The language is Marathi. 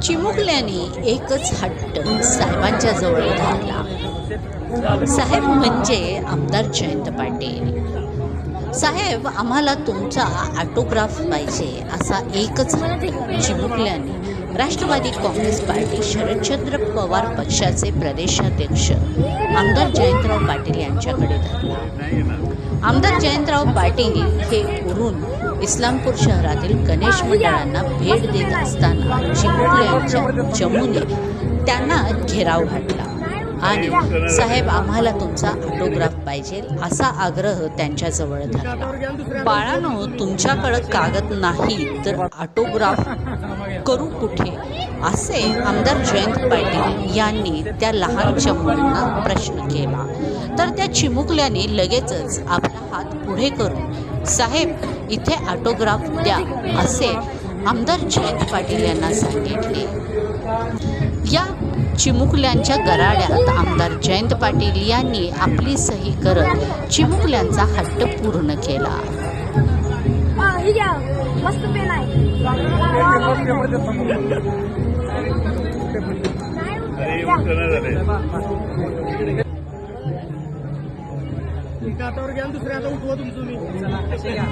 चिमुकल्याने एकच हट्ट साहेबांच्या जवळ धरला. साहेब म्हणजे आमदार जयंत पाटील. साहेब आम्हाला तुमचा ऑटोग्राफ पाहिजे असा एकच चिमुकल्याने राष्ट्रवादी काँग्रेस पार्टी शरदचंद्र पवार पक्षाचे प्रदेशाध्यक्ष आमदार जयंतराव पाटील यांच्याकडे धरला. आमदार जयंतराव पाटील हे उरून इस्लामपूर शहरातील गणेश मंडळांना भेट देत असताना चिमुकल्यांच्या चमूने त्यांना घेराव घातला. आणि साहेब आम्हाला तुमचा ऑटोग्राफ पाहिजे असा आग्रह त्यांच्याजवळ धरला. बाळानो तुमच्याकडं कागद नाही तर ऑटोग्राफ करू कुठे? असे आमदार जयंत पाटील यांनी त्या लहान चमूंना प्रश्न केला. तर त्या चिमुकल्याने लगेचच आपला हात पुढे करून साहेब इथे ऑटोग्राफ द्या असे आमदार जयंत पाटील यांना सांगितले. या चिमुकल्यांच्या गराड्यात आमदार जयंत पाटील यांनी आपली सही करत चिमुकल्यांचा हट्ट पूर्ण केला. दुसऱ्या.